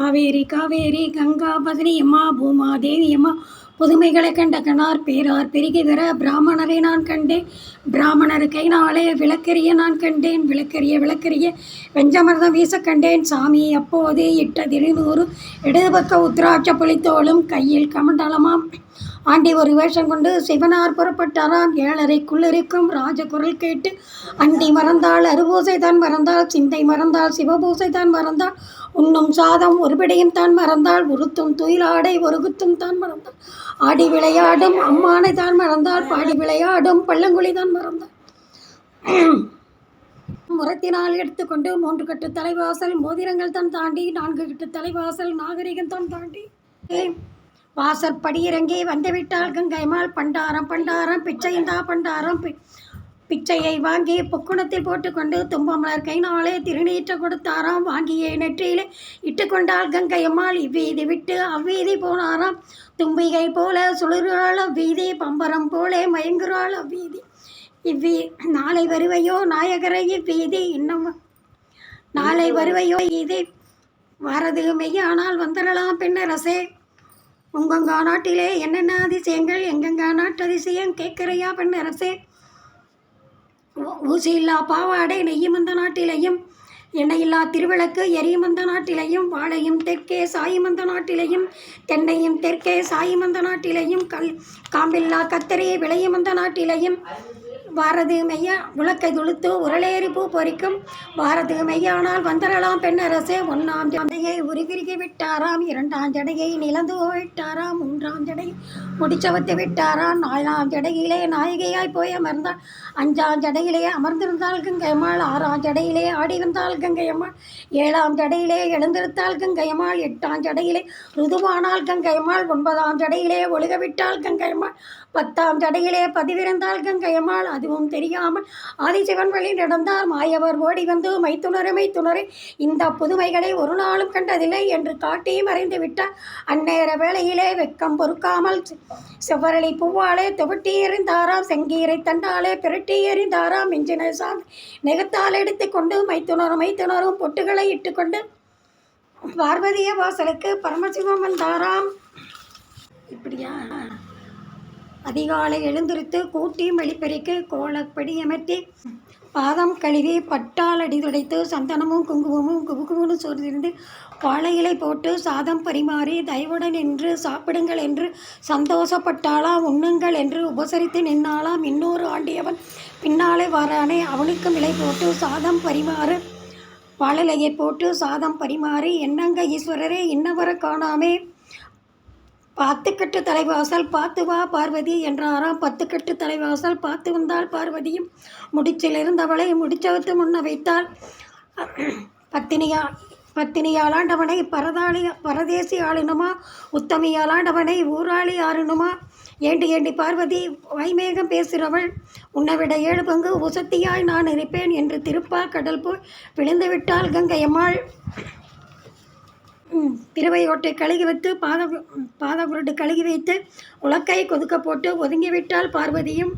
காவேரி காவேரி கங்கா பதினி அம்மா பூமா தேவி அம்மா. புதுமைகளை கண்ட கணார் பேரார் பெருகி வர பிராமணரை நான் கண்டேன். பிராமணர் கைனாலே விளக்கெரிய நான் கண்டேன். விளக்கெரிய விளக்கரிய வெஞ்சமர்தம் வீச கண்டேன். சாமி அப்போது இட்டதிருநூறு இடது பக்க உத்ராட்ச புலித்தோளும் கையில் கமண்டலமாம். ஆண்டி ஒரு வேஷம் கொண்டு சிவனார் புறப்பட்டாராம். ஏழரைக்குள்ளிருக்கும் ராஜகுரல் கேட்டு அண்டி மறந்தாள் அருபூசை தான் மறந்தாள் சிந்தை மறந்தாள் சிவபூசை தான் மறந்தாள் உண்ணும் சாதம் ஒருபடியும் தான் மறந்தாள் உருத்தும் துயிலாடை ஒருகுத்தும் தான் மறந்தாள் ஆடி விளையாடும் அம்மானை தான் மறந்தாள் பாடி விளையாடும் பள்ளங்குழி தான் மறந்தாள் முரத்தினால் எடுத்துக்கொண்டு மூன்று கட்டு தலைவாசல் மோதிரங்கள் தான் தாண்டி நான்கு கட்டு தலைவாசல் நாகரிகம் தான் தாண்டி. வாசல் படியிறங்கி வந்துவிட்டால் கங்கைமால் பண்டாரம் பண்டாரம் பிச்சையந்தா பண்டாரம். பி பிச்சையை வாங்கி பொக்குணத்தில் போட்டுக்கொண்டு தும்பமலர் கைனாலே திருநீற்ற கொடுத்தாராம். வாங்கிய நெற்றியிலே இட்டுக்கொண்டால் கங்கையம்மாள். இவ்வீதி விட்டு அவ்வீதி போனாராம். தும்பிகை போல சுழறாள் அவ்வீதி பம்பரம் போலே மயங்குறாள் அவ்வீதி. இவ்வீ நாளை வருவையோ நாயகரை இவ்வீதி. இன்னும் நாளை வருவையோ இது வரது மெய்யானால் வந்துடலாம் பின்னரசே உங்கங்கா நாட்டிலே என்னென்ன அதிசயங்கள் எங்கெங்கா நாட்டு அதிசயம் கேட்குறையா பெண் அரசே ஊசி இல்லா பாவாடை நெய்யும் அந்த நாட்டிலையும் எண்ணெயில்லா திருவிளக்கு எரியும் அந்த நாட்டிலையும் வாழையும் தெற்கே சாயும் அந்த நாட்டிலையும் தென்னையும் தெற்கே சாயும் அந்த நாட்டிலையும் கல் காம்பில்லா கத்தரி விளையும் அந்த நாட்டிலையும் வாரதுமையா மெய்யா விளக்கை துளுத்து உரளேறி பூ பொறிக்கும். வாரதுமையானால் மெய்யானால் வந்தரலாம் பெண்ணரசே ஒன்றாம் ஜடையை உருகிருகி விட்டாராம். இரண்டாம் ஜடையை நிலந்து விட்டாராம் மூன்றாம் ஜடையை முடிச்சவத்து விட்டாராம். நாலாம் ஜடையிலே நாயகியாய் போய் அமர்ந்தாள் அஞ்சாம் ஜடையிலே அமர்ந்திருந்தாள் கங்கையம்மாள். ஆறாம் ஜடையிலே ஆடி வந்தாள் கங்கையம்மாள். ஏழாம் ஜடையிலே எழுந்திருத்தாள் கங்கையம்மாள். எட்டாம் ஜடையிலே ருதுவானால் கங்கையம்மாள். ஒன்பதாம் ஜடையிலே ஒழுக விட்டாள் கங்கையம்மாள். பத்தாம் ஜடையிலே பதிவிருந்தாள் கங்கையம்மாள். அதுவும் தெரியாமல் ஆதிசிவன் வழி நடந்தார். மாயவர் ஓடி வந்து மைத்துணரை மைத்துணரு இந்த புதுமைகளை ஒரு நாளும் கண்டதில்லை என்று காட்டி மறைந்து விட்டார். அந்நேர வேளையிலே வெக்கம் பொறுக்காமல் செவ்வரளி பூவாலே துவட்டி எறிந்தாராம். செங்கீரை தண்டாலே பிரட்டி எறிந்தாராம். இஞ்சின சாந்து நெகத்தால் எடுத்துக்கொண்டு மைத்துணரும் மைத்துணரும் பொட்டுகளை இட்டுக்கொண்டு பார்வதிய வாசலுக்கு பரமசிவம் வந்தாராம். இப்படியா? அதிகாலை எழுந்திருத்து கூட்டி வெளிப்பெருக்கி கோலப்படி அமர்த்தி பாதம் கழுவி பட்டால் அடி துடைத்து சந்தனமும் குங்குமமும் குபுகுபுன்னு சோர்ந்திருந்து வாழை இலை போட்டு சாதம் பரிமாறி தயவுடன் என்று சாப்பிடுங்கள் என்று சந்தோஷப்பட்டாலாம் உண்ணுங்கள் என்று உபசரித்து நின்னாலாம் இன்னொரு ஆண்டியவன் பின்னாலே வரானே அவனுக்கும் இலை போட்டு சாதம் பரிமாறு வாழலையை போட்டு சாதம் பரிமாறி என்னங்க ஈஸ்வரரே இன்னவரை காணாமே. பத்துக்கட்டு தலைவாசல் பார்த்து வா பார்வதி என்றாராம். பத்துக்கட்டு தலைவாசல் பார்த்து வந்தாள் பார்வதியும். முடிச்சில் இருந்தவளை முடிச்சவத்து முன்ன வைத்தாள். பத்தினியா பத்தினியாளாண்டவனை பரதாளி பரதேசி ஆளினுமா உத்தமியாளாண்டவனை ஊராளி ஆறினுமா ஏண்டி ஏண்டி பார்வதி வைமேகம் பேசுகிறவள். உன்னை விட ஏழு பங்கு உசத்தியாய் நான் இருப்பேன் என்று திருப்பால் கடல் போய் விழுந்து விட்டாள் கங்கையம்மாள். திருவையோட்டை கழுகி வைத்து பாத பாதகுருட்டு கழுகி வைத்து உலக்கை கொதுக்க போட்டு ஒதுங்கிவிட்டால் பார்வதியும்